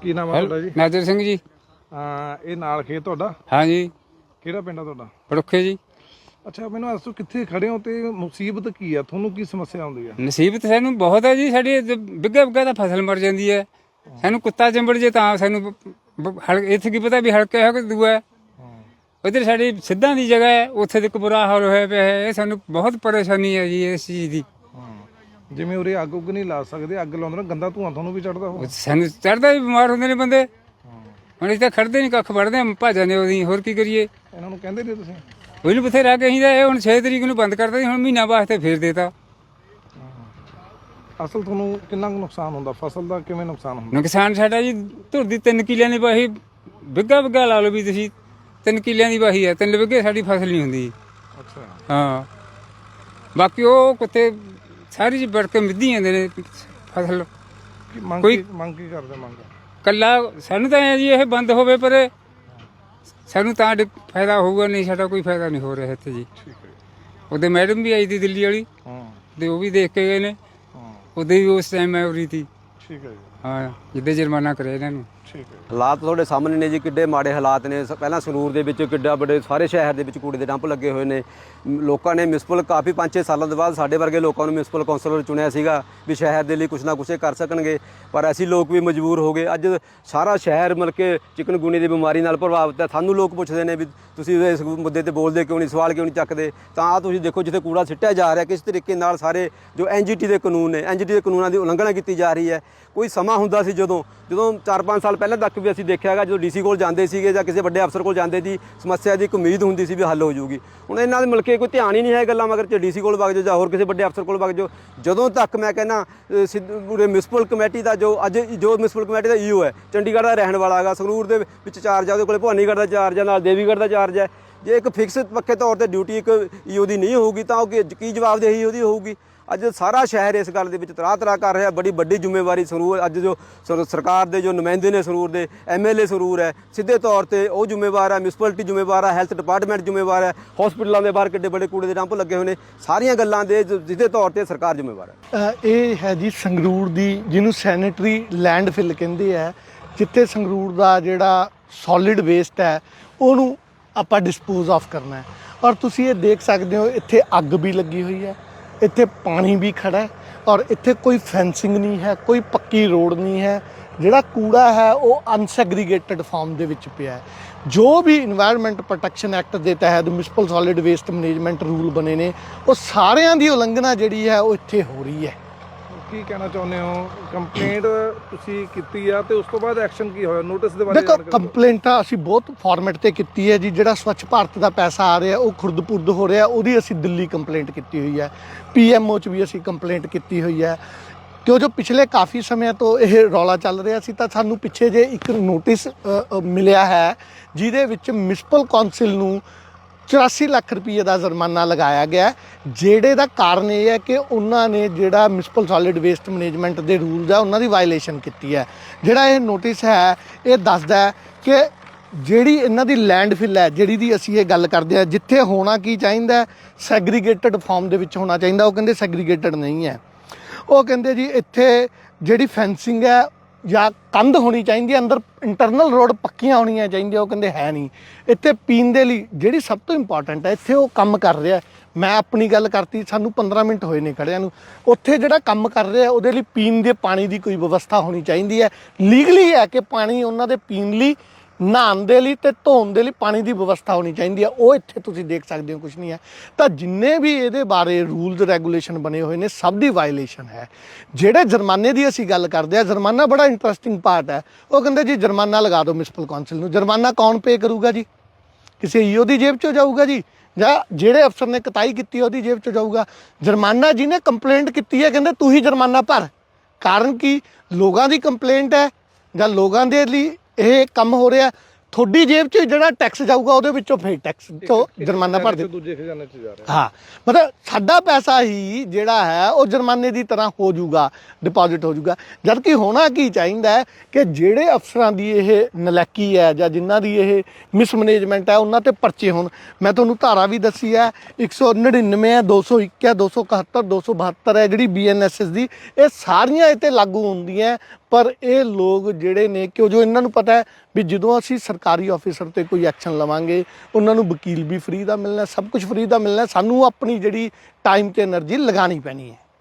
ਕੀ ਨਾਮ ਹੈ ਤੁਹਾਡਾ ਜੀ? ਨਾਜਰ ਸਿੰਘ ਜੀ। ਹਾਂ ਇਹ ਨਾਲ ਖੇਤ ਤੁਹਾਡਾ? ਹਾਂ ਜੀ ਕਿਹੜਾ ਪਿੰਡ ਆ ਤੁਹਾਡਾ? ਪੜੋਖੇ ਜੀ। ਅੱਛਾ ਮੈਨੂੰ ਦੱਸੋ ਕਿੱਥੇ ਖੜੇ ਹੋ ਤੇ ਮੁਸੀਬਤ ਕੀ ਆ? ਤੁਹਾਨੂੰ ਕੀ ਸਮੱਸਿਆ ਆਉਂਦੀ ਆ? ਨਸੀਬਤ ਸਾਨੂੰ ਬਹੁਤ ਹੈ ਜੀ ਸਾਡੀ ਬਿੱਗਾ ਬਿੱਗਾ ਦਾ ਫਸਲ ਮਰ ਜਾਂਦੀ ਹੈ ਸਾਨੂੰ ਕੁੱਤਾ ਚੰਬੜ ਜੇ ਤਾਂ ਸਾਨੂੰ ਹਲ ਇੱਥੇ ਕੀ ਪਤਾ ਵੀ ਹਲਕੇ ਹੈ ਕਿ ਦੂਆ ਹੈ। ਉਧਰ ਸਾਡੀ ਸਿੱਧਾਂ ਦੀ ਜਗ੍ਹਾ ਹੈ ਉੱਥੇ ਤੇ ਬੁਰਾ ਹਾਲ ਹੋਇਆ ਪਿਆ ਹੈ ਇਹ ਸਾਨੂੰ ਬਹੁਤ ਪਰੇਸ਼ਾਨੀ ਹੈ ਜੀ ਇਸ ਚੀਜ਼ ਦੀ। ਜਿਵੇਂ ਉਰੇ ਅੱਗ ਉੱਗ ਨਹੀਂ ਲਾ ਸਕਦੇ ਅੱਗ ਲਾਉਂਦੇ ਨਾ ਗੰਦਾ ਧੂਆਂ ਤੁਹਾਨੂੰ ਵੀ ਚੜਦਾ ਹੋ ਉਹ ਸਾਨੂੰ ਚੜਦਾ ਵੀ ਬਿਮਾਰ ਹੁੰਦੇ ਨੇ ਬੰਦੇ। ਹੁਣ ਇੱਥੇ ਖੜਦੇ ਨਹੀਂ ਕੱਖ ਵੜਦੇ ਭਾ ਜਾਂਦੇ ਉਹਦੀ ਹੋਰ ਕੀ ਕਰੀਏ? ਇਹਨਾਂ ਨੂੰ ਕਹਿੰਦੇ ਨਹੀਂ ਤੁਸੀਂ? ਉਹਨੂੰ ਬਥੇਰਾ ਕਹੀਦਾ ਇਹ ਹੁਣ 6 ਤਰੀਕ ਨੂੰ ਬੰਦ ਕਰਤਾ ਸੀ ਹੁਣ ਮਹੀਨਾ ਵਾਸਤੇ ਫੇਰ ਦੇਤਾ। ਅਸਲ ਤੁਹਾਨੂੰ ਕਿੰਨਾ ਕੁ ਨੁਕਸਾਨ ਹੁੰਦਾ? ਫਸਲ ਦਾ ਕਿਵੇਂ ਨੁਕਸਾਨ ਹੁੰਦਾ? ਨੁਕਸਾਨ ਸਾਡਾ ਜੀ ਧੁਰ ਦੀ 3 ਕਿੱਲਿਆਂ ਦੀ ਵਾਹੀ ਬਿੱਗਾ ਬਿੱਗਾ ਲਾ ਲਓ ਵੀ ਤੁਸੀਂ 3 ਕਿੱਲਿਆਂ ਦੀ ਵਾਹੀ ਹੈ ਤਿੰਨ ਬਿੱਗੇ ਸਾਡੀ ਫਸਲ ਨਹੀਂ ਹੁੰਦੀ। ਅੱਛਾ। ਹਾਂ। ਬਾਕੀ ਉਹ ਕੁੱਤੇ ਸਾਰੀ ਜੀ ਵੜ ਕੇ ਮਿੱਧੀ ਜਾਂਦੇ ਨੇ ਫਸਲ। ਕੀ ਮੰਗ ਕੋਈ- ਕੀ ਮੰਗ ਕੀ ਕਰਦੇ ਮੰਗ? ਕੱਲਾ ਸਾਨੂੰ ਤਾਂ ਐ ਜੀ ਇਹ ਬੰਦ ਹੋਵੇ ਪਰ ਸਾਨੂੰ ਤਾਂ ਡ- ਫਾਇਦਾ ਹੋਊਗਾ ਨਹੀਂ ਸਾਡਾ ਕੋਈ ਫਾਇਦਾ ਨਹੀਂ ਹੋ ਰਿਹਾ ਇੱਥੇ ਜੀ। ਠੀਕ ਹੈ। ਉਹਦੇ ਮੈਡਮ ਵੀ ਆਈ ਦੀ ਦਿੱਲੀ ਵਾਲੀ ਹਾਂ। ਤੇ ਉਹ ਵੀ ਦੇਖ ਕੇ ਗਏ ਨੇ। ਹਾਂ। ਉਹਦੇ ਵੀ ਉਸ ਟਾਈਮ ਮੈਂ ਉਰੀ ਤੀ ਠੀਕ ਹੈ ਜੀ। ਹਾਂ ਜਿੱਦੇ ਜੁਰਮਾਨਾ ਕਰਿਆ ਇਹਨਾਂ ਨੂੰ। ਠੀਕ ਹੈ। ਹਾਲਾਤ ਤੁਹਾਡੇ ਸਾਹਮਣੇ ਨੇ ਜੀ ਕਿੱਡੇ ਮਾੜੇ ਹਾਲਾਤ ਨੇ। ਸ- ਪਹਿਲਾਂ ਸੰਗਰੂਰ ਦੇ ਵਿੱਚ ਕਿੱਡਾ ਵੱਡੇ ਸਾਰੇ ਸ਼ਹਿਰ ਦੇ ਵਿੱਚ ਕੂੜੇ ਦੇ ਡੰਪ ਲੱਗੇ ਹੋਏ ਨੇ। ਮ, ਲੋਕਾਂ ਨੇ ਮਿਊਨਿਸਪਲ ਕਾਫੀ 5-6 ਸਾਲਾਂ ਦੇ ਬਾਅਦ ਸਾਡੇ ਵਰਗੇ ਲੋਕਾਂ ਨੂੰ ਮਿਊਨਿਸਪਲ ਕੌਂਸਲਰ ਚੁਣਿਆ ਸੀਗਾ ਵੀ ਸ਼ਹਿਰ ਦੇ ਲਈ ਕੁਛ ਨਾ ਕੁਛ ਇਹ ਕਰ ਸਕਣਗੇ। ਪਰ ਅਸੀਂ ਲੋਕ ਵੀ ਮਜਬੂਰ ਹੋ ਗਏ। ਅੱਜ ਸਾਰਾ ਸ਼ਹਿਰ ਮਤਲਬ ਕਿ ਚਿਕਨਗੁਨੀ ਦੀ ਬਿਮਾਰੀ ਨਾਲ ਪ੍ਰਭਾਵਿਤ ਹੈ। ਸਾਨੂੰ ਲੋਕ ਪੁੱਛਦੇ ਨੇ ਵੀ ਤੁਸੀਂ ਇਸ ਮੁੱਦੇ ਤੇ ਬੋਲਦੇ ਕਿਉਂ ਨਹੀਂ ਸਵਾਲ ਕਿਉਂ ਨਹੀਂ ਚੱਕਦੇ? ਤਾਂ ਆਹ ਤੁਸੀਂ ਦੇਖੋ ਜਿੱਥੇ ਕੂੜਾ ਸਿੱਟਿਆ ਜਾ ਰਿਹਾ ਕਿਸ ਤਰੀਕੇ ਨਾਲ ਸਾਰੇ ਜੋ ਐਨਜੀਟੀ ਦੇ ਕਾਨੂੰਨ ਨੇ ਐਨਜੀਟੀ ਦੇ ਕਾਨੂੰਨਾਂ ਦੀ ਉਲੰਘਣਾ ਕੀਤੀ ਜਾ ਰਹੀ ਹੈ। ਕੋਈ ਸਮਾਂ ਹੁੰਦਾ ਸੀ ਜਦੋਂ ਜਦੋਂ 4-5 ਸਾਲ ਪਹਿਲਾਂ ਤੱਕ ਵੀ ਅਸੀਂ ਦੇਖਿਆ ਹੈਗਾ, ਜਦੋਂ ਡੀਸੀ ਕੋਲ ਜਾਂਦੇ ਸੀਗੇ ਜਾਂ ਕਿਸੇ ਵੱਡੇ ਅਫਸਰ ਕੋਲ ਜਾਂਦੇ ਸੀ ਸਮੱਸਿਆ ਦੀ ਇੱਕ ਉਮੀਦ ਹੁੰਦੀ ਸੀ ਵੀ ਹੱਲ ਹੋ ਜਾਊਗੀ। ਹੁਣ ਇਹਨਾਂ ਦੇ ਮਿਲਕੇ ਕੋਈ ਧਿਆਨ ਹੀ ਨਹੀਂ ਹੈ ਗੱਲਾਂ, ਮਗਰ ਚ ਡੀਸੀ ਕੋਲ ਵਗ ਜਾਓ ਜਾਂ ਹੋਰ ਕਿਸੇ ਵੱਡੇ ਅਫਸਰ ਕੋਲ ਵਗ ਜਾਓ, ਜਦੋਂ ਤੱਕ ਮੈਂ ਕਹਿੰਦਾ ਪੂਰੇ ਮਿਊਨਿਸਪਲ ਕਮੇਟੀ ਦਾ ਜੋ ਅੱਜ ਜੋ ਮਿਊਨਿਸਪਲ ਕਮੇਟੀ ਦਾ ਈਓ ਹੈ, ਚੰਡੀਗੜ੍ਹ ਦਾ ਰਹਿਣ ਵਾਲਾ ਹੈਗਾ, ਸੰਗਰੂਰ ਦੇ ਵਿੱਚ ਚਾਰਜ ਆ, ਉਹਦੇ ਕੋਲੇ ਭਵਾਨੀਗੜ੍ਹ ਦਾ ਚਾਰਜ ਆ, ਨਾਲ ਦੇਵੀਗੜ੍ਹ ਦਾ ਚਾਰਜ ਹੈ। ਜੇ ਇੱਕ ਫਿਕਸ ਪੱਕੇ ਤੌਰ ਤੇ ਡਿਊਟੀ ਇੱਕ ਈਓ ਦੀ ਨਹੀਂ ਹੋਊਗੀ ਤਾਂ ਉਹ ਕੀ ਜਵਾਬਦੇਹੀ ਉਹਦੀ ਹੋਊਗੀ? ਅੱਜ ਸਾਰਾ ਸ਼ਹਿਰ ਇਸ ਗੱਲ ਦੇ ਵਿੱਚ ਤਰਾ ਤਰਾ ਕਰ ਰਿਹਾ। ਬੜੀ ਵੱਡੀ ਜ਼ਿੰਮੇਵਾਰੀ ਸਰੂਰ ਅੱਜ ਜੋ ਸਰਕਾਰ ਦੇ ਜੋ ਨੁਮਾਇੰਦੇ ਨੇ ਸਰੂਰ ਦੇ ਐਮਐਲਏ ਸਰੂਰ ਹੈ, ਸਿੱਧੇ ਤੌਰ ਤੇ ਉਹ ਜ਼ਿੰਮੇਵਾਰ ਹੈ ਮਿਊਨਿਸਪੈਲਿਟੀ ਜ਼ਿੰਮੇਵਾਰ ਹੈ ਹੈਲਥ ਡਿਪਾਰਟਮੈਂਟ ਜ਼ਿੰਮੇਵਾਰ ਹੈ ਹਸਪੀਟਲਾਂ ਦੇ ਬਾਹਰ ਕਿੱਡੇ ਵੱਡੇ ਕੂੜੇ ਦੇ ਡੰਪ ਲੱਗੇ ਹੋਏ ਨੇ। ਸਾਰੀਆਂ ਗੱਲਾਂ ਦੇ ਸਿੱਧੇ ਤੌਰ ਤੇ ਸਰਕਾਰ ਜ਼ਿੰਮੇਵਾਰ ਹੈ। ਇਹ ਹੈ ਜੀ ਸੰਗਰੂਰ ਦੀ, ਜਿਹਨੂੰ ਸੈਨੇਟਰੀ ਲੈਂਡਫਿਲ ਕਹਿੰਦੇ ਆ, ਜਿੱਥੇ ਸੰਗਰੂਰ ਦਾ ਜਿਹੜਾ ਸੋਲਿਡ ਵੇਸਟ ਹੈ, ਉਹਨੂੰ ਆਪਾਂ ਡਿਸਪੋਜ਼ ਆਫ ਕਰਨਾ ਹੈ। ਔਰ ਤੁਸੀਂ ਇਹ ਦੇਖ ਸਕਦੇ ਹੋ, ਇੱਥੇ ਅੱਗ ਵੀ ਲੱਗੀ ਹੋਈ ਹੈ, ਇੱਥੇ ਪਾਣੀ ਵੀ ਖੜਾ ਹੈ ਔਰ ਇੱਥੇ ਕੋਈ ਫੈਂਸਿੰਗ ਨਹੀਂ ਹੈ, ਕੋਈ ਪੱਕੀ ਰੋਡ ਨਹੀਂ ਹੈ। ਜਿਹੜਾ ਕੂੜਾ ਹੈ, ਉਹ ਅਨਸੈਗਰੀਗੇਟਡ ਫਾਰਮ ਦੇ ਵਿੱਚ ਪਿਆ ਹੈ। ਜੋ ਵੀ এনवायरमेंट ਪ੍ਰੋਟੈਕਸ਼ਨ ਐਕਟ ਦੇ ਤਹਿਤ municipal solid waste management rule ਬਣੇ ਨੇ, ਉਹ ਸਾਰਿਆਂ ਦੀ ਉਲੰਘਣਾ ਜਿਹੜੀ ਹੈ, ਉਹ ਇੱਥੇ ਹੋ ਰਹੀ ਹੈ। ਕੀ ਕਹਿਣਾ ਚਾਹੁੰਦੇ ਹੋ? ਕੰਪਲੇਂਟ ਤੁਸੀਂ ਕੀਤੀ ਆ ਤੇ ਉਸ ਤੋਂ ਬਾਅਦ ਐਕਸ਼ਨ ਕੀ ਹੋਇਆ? ਨੋਟਿਸ ਦੇ ਬਾਰੇ ਦੇਖੋ। ਕੰਪਲੇਂਟਾਂ ਅਸੀਂ ਬਹੁਤ ਫਾਰਮੈਟ ਤੇ ਕੀਤੀ ਹੈ ਜੀ। ਜਿਹੜਾ ਸਵੱਛ ਭਾਰਤ ਦਾ ਪੈਸਾ ਆ ਰਿਹਾ ਉਹ ਖੁਰਦਪੁਰਦ ਹੋ ਰਿਹਾ ਉਹਦੀ ਅਸੀਂ ਦਿੱਲੀ ਕੰਪਲੇਂਟ ਕੀਤੀ ਹੋਈ ਹੈ। ਪੀਐਮਓ ਚ ਵੀ ਅਸੀਂ ਕੰਪਲੇਂਟ ਕੀਤੀ ਹੋਈ ਹੈ। ਕਿਉਂ ਜੋ ਪਿਛਲੇ ਕਾਫੀ ਸਮੇਂ ਤੋਂ ਇਹ ਰੌਲਾ ਚੱਲ ਰਿਹਾ ਸੀ ਤਾਂ ਸਾਨੂੰ ਪਿੱਛੇ ਜੇ ਇੱਕ ਨੋਟਿਸ ਮਿਲਿਆ ਹੈ ਜਿਹਦੇ ਵਿੱਚ ਮਿਊਨਿਸਪਲ ਕੌਂਸਲ ਨੂੰ 84 ਲੱਖ ਰੁਪਏ ਦਾ ਜੁਰਮਾਨਾ ਲਗਾਇਆ ਗਿਆ ਜਿਹੜੇ ਦਾ ਕਾਰਨ ਇਹ ਹੈ ਕਿ ਉਹਨਾਂ ਨੇ ਜਿਹੜਾ ਮਿਊਨਿਸਪਲ ਸੋਲਿਡ ਵੇਸਟ ਮੈਨੇਜਮੈਂਟ ਦੇ ਰੂਲਸ ਆ ਉਹਨਾਂ ਦੀ ਵਾਇਲੇਸ਼ਨ ਕੀਤੀ ਹੈ। ਜਿਹੜਾ ਇਹ ਨੋਟਿਸ ਹੈ, ਇਹ ਦੱਸਦਾ ਹੈ ਕਿ ਜਿਹੜੀ ਇਹਨਾਂ ਦੀ ਲੈਂਡਫਿਲ ਹੈ, ਜਿਹੜੀ ਦੀ ਅਸੀਂ ਇਹ ਗੱਲ ਕਰਦੇ ਆ ਜਿੱਥੇ ਹੋਣਾ ਕੀ ਚਾਹੀਦਾ ਸੈਗਰੀਗੇਟਡ ਫਾਰਮ ਦੇ ਵਿੱਚ ਹੋਣਾ ਚਾਹੀਦਾ, ਉਹ ਕਹਿੰਦੇ ਸੈਗਰੀਗੇਟਡ ਨਹੀਂ ਹੈ। ਉਹ ਕਹਿੰਦੇ ਜੀ ਇੱਥੇ ਜਿਹੜੀ ਫੈਂਸਿੰਗ ਹੈ ਜਾਂ ਕੰਧ ਹੋਣੀ ਚਾਹੀਦੀ ਹੈ, ਅੰਦਰ ਇੰਟਰਨਲ ਰੋਡ ਪੱਕੀਆਂ ਹੋਣੀਆਂ ਚਾਹੀਦੀਆਂ, ਉਹ ਕਹਿੰਦੇ ਹੈ ਨਹੀਂ। ਇੱਥੇ ਪੀਣ ਦੇ ਲਈ ਜਿਹੜੀ ਸਭ ਤੋਂ ਇੰਪੋਰਟੈਂਟ ਹੈ, ਇੱਥੇ ਉਹ ਕੰਮ ਕਰ ਰਿਹਾ ਮੈਂ ਆਪਣੀ ਗੱਲ ਕਰਤੀ, ਸਾਨੂੰ 15 ਮਿੰਟ ਹੋਏ ਨੇ ਖੜਿਆਂ ਨੂੰ। ਉੱਥੇ ਜਿਹੜਾ ਕੰਮ ਕਰ ਰਿਹਾ ਉਹਦੇ ਲਈ ਪੀਣ ਦੇ ਪਾਣੀ ਦੀ ਕੋਈ ਵਿਵਸਥਾ ਹੋਣੀ ਚਾਹੀਦੀ ਹੈ। ਲੀਗਲੀ ਹੈ ਕਿ ਪਾਣੀ ਉਹਨਾਂ ਦੇ ਪੀਣ ਲਈ ਨਹਾਉਣ ਦੇ ਲਈ ਤੇ ਧੋਣ ਦੇ ਲਈ ਪਾਣੀ ਦੀ ਵਿਵਸਥਾ ਹੋਣੀ ਚਾਹੀਦੀ ਹੈ ਉਹ ਇੱਥੇ ਤੁਸੀਂ ਦੇਖ ਸਕਦੇ ਹੋ ਕੁਝ ਨਹੀਂ ਹੈ ਤਾਂ ਜਿੰਨੇ ਵੀ ਇਹਦੇ ਬਾਰੇ ਰੂਲਸ ਰੈਗੂਲੇਸ਼ਨ ਬਣੇ ਹੋਏ ਨੇ, ਸਭ ਦੀ ਵਾਇਲੇਸ਼ਨ ਹੈ। ਜਿਹੜੇ ਜੁਰਮਾਨੇ ਦੀ ਅਸੀਂ ਗੱਲ ਕਰਦੇ ਆ, ਜੁਰਮਾਨਾ ਬੜਾ ਇੰਟਰਸਟਿੰਗ ਪਾਰਟ ਹੈ। ਉਹ ਕਹਿੰਦੇ ਜੀ, ਜੁਰਮਾਨਾ ਲਗਾ ਦਿਓ ਮਿਊਨਿਸਪਲ ਕੌਂਸਲ ਨੂੰ। ਜੁਰਮਾਨਾ ਕੌਣ ਪੇ ਕਰੂਗਾ ਜੀ? ਕਿਸੇ ਈਓ ਦੀ ਜੇਬ ਚੋਂ ਜਾਊਗਾ ਜੀ? ਜਾਂ ਜਿਹੜੇ ਅਫਸਰ ਨੇ ਕਤਾਈ ਕੀਤੀ ਉਹਦੀ ਜੇਬ ਚੋਂ ਜਾਊਗਾ? ਜੁਰਮਾਨਾ ਜਿਹਨੇ ਕੰਪਲੇਂਟ ਕੀਤੀ ਹੈ, ਕਹਿੰਦੇ ਤੂੰ ਹੀ ਜੁਰਮਾਨਾ ਭਰ। ਕਾਰਨ ਕੀ? ਲੋਕਾਂ ਦੀ ਕੰਪਲੇਂਟ ਹੈ ਜਾਂ ਲੋਕਾਂ ਦੇ ਲਈ ਇਹ ਕੰਮ ਹੋ ਰਿਹਾ ਤੁਹਾਡੀ ਜੇਬ 'ਚ ਜਿਹੜਾ ਟੈਕਸ ਜਾਊਗਾ ਉਹਦੇ ਵਿੱਚੋਂ ਫਿਰ ਟੈਕਸ ਤੋਂ ਜੁਰਮਾਨਾ ਭਰ ਦੇ ਦੂਜੇ ਖਜ਼ਾਨੇ 'ਚ ਜਾ ਰਿਹਾ। ਹਾਂ ਮਤਲਬ ਸਾਡਾ ਪੈਸਾ ਹੀ ਜਿਹੜਾ ਹੈ ਉਹ ਜੁਰਮਾਨੇ ਦੀ ਤਰ੍ਹਾਂ ਹੋ ਜਾਊਗਾ ਡਿਪੋਜ਼ਿਟ ਹੋ ਜਾਊਗਾ। ਜਦ ਕਿ ਹੋਣਾ ਕੀ ਚਾਹੀਦਾ ਹੈ ਕਿ ਜਿਹੜੇ ਅਫਸਰਾਂ ਦੀ ਇਹ ਨਲੈਕੀ ਹੈ ਜਾਂ ਜਿਨ੍ਹਾਂ ਦੀ ਇਹ ਮਿਸਮੈਨੇਜਮੈਂਟ ਹੈ ਉਹਨਾਂ ਤੇ ਪਰਚੇ ਹੋਣ। ਮੈਂ ਤੁਹਾਨੂੰ ਧਾਰਾ ਵੀ ਦੱਸੀ ਹੈ 199 ਹੈ 201 ਹੈ 271 272 ਹੈ ਜਿਹੜੀ ਬੀਐਨਐਸਐਸ ਦੀ ਇਹ ਸਾਰੀਆਂ ਇਹ ਤੇ ਲਾਗੂ ਹੁੰਦੀਆਂ ਪਰ ਇਹ ਲੋਕ ਜਿਹੜੇ ਨੇ ਕਿਉਂ ਜੋ ਇਹਨਾਂ ਨੂੰ ਪਤਾ ਹੈ ਵੀ ਜਦੋਂ ਅਸੀਂ ਸਰਕਾਰੀ ਅਫੀਸਰ ਤੇ ਕੋਈ ਐਕਸ਼ਨ ਲਵਾਂਗੇ, ਉਹਨਾਂ ਨੂੰ ਵਕੀਲ ਵੀ ਫ੍ਰੀ ਦਾ ਮਿਲਣਾ, ਸਭ ਕੁਝ ਫ੍ਰੀ ਦਾ ਮਿਲਣਾ, ਸਾਨੂੰ ਆਪਣੀ ਜਿਹੜੀ ਟਾਈਮ ਤੇ એનર્ਜੀ ਲਗਾਣੀ ਪੈਣੀ ਹੈ।